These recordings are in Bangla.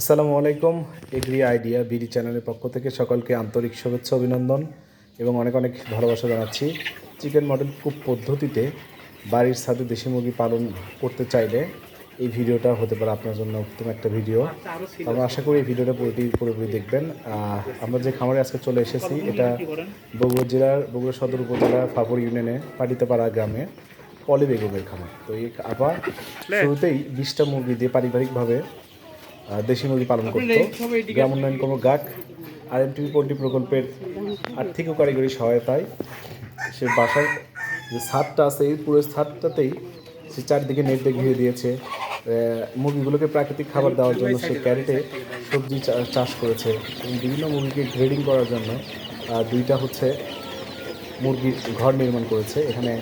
আসসালামু আলাইকুম, এগ্রি আইডিয়া বিডি চ্যানেলের পক্ষ থেকে সকলকে আন্তরিক শুভেচ্ছা, অভিনন্দন এবং অনেক অনেক ভালোবাসা জানাচ্ছি। চিকেন মডেল কুক পদ্ধতিতে বাড়ির সাথে দেশি মুরগি পালন করতে চাইলে এই ভিডিওটা হতে পারে আপনার জন্য উত্তম একটা ভিডিও। আমরা আশা করি এই ভিডিওটা পুরোটি পুরোপুরি দেখবেন। আমরা যে খামারে আজকে চলে এসেছি, এটা বগুড়া জেলার, বগুড়া সদর উপজেলার ফাপুর ইউনিয়নে পাটিতাপাড়া গ্রামে পলি বেগমের খামার। তো এই আবার শুরুতেই বিশটা মুরগি দিয়ে পারিবারিকভাবে দেশি মুরগি পালন করতো। গ্রাম উন্নয়ন কর্ম GUK R M TV poultry প্রকল্পের আর্থিক ও কারিগরি সহায়তায় সে বাসার যে ছাদটা আছে এই পুরো ছাদটাতেই সে চারদিকে নেট দিয়ে ঘিরে দিয়েছে। মুরগিগুলোকে প্রাকৃতিক খাবার দেওয়ার জন্য সে ক্যারেটে সবজি চা- চাষ করেছে। এবং বিভিন্ন মুরগিকে গ্রেডিং করার জন্য দুইটা হচ্ছে মুরগির ঘর নির্মাণ করেছে। এখানে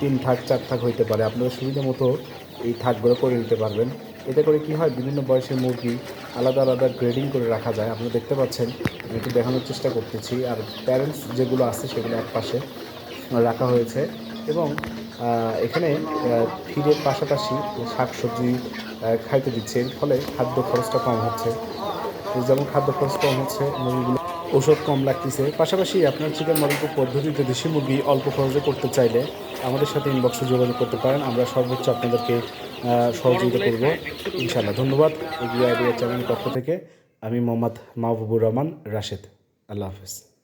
তিন থাক চার থাক হইতে পারে। আপনাদের সুবিধা মতো এই থাকগুলো করে নিতে পারবেন। এতে করে কি হয়, বিভিন্ন বয়সের মুরগি আলাদা আলাদা গ্রেডিং করে রাখা যায়। আপনারা দেখতে পাচ্ছেন, আমি একটু দেখানোর চেষ্টা করতেছি। আর প্যারেন্টস যেগুলো আছে, সেগুলো এক পাশে রাখা হয়েছে। এবং এখানে ফিরের পাশাপাশি শাক সবজি খাইতে দিচ্ছে। এর ফলে খাদ্য খরচটা কম হচ্ছে। যেমন খাদ্য খরচ কম হচ্ছে, মুরগিগুলো ওষুধ কম লাগতেছে। পাশাপাশি আপনার চিকেন মডেল পদ্ধতিতে দেশি মুরগি অল্প খরচে করতে চাইলে আমাদের সাথে ইনবক্সে যোগাযোগ করতে পারেন। আমরা সর্বোচ্চ আপনাদেরকে সহযোগিতা করব। ইনশাআল্লাহ, ধন্যবাদ। এগিয়ে আইডিয়া চ্যানেলের পক্ষ থেকে আমি মোহাম্মদ মাহবুবুর রহমান রাশেদ। আল্লাহ হাফেজ।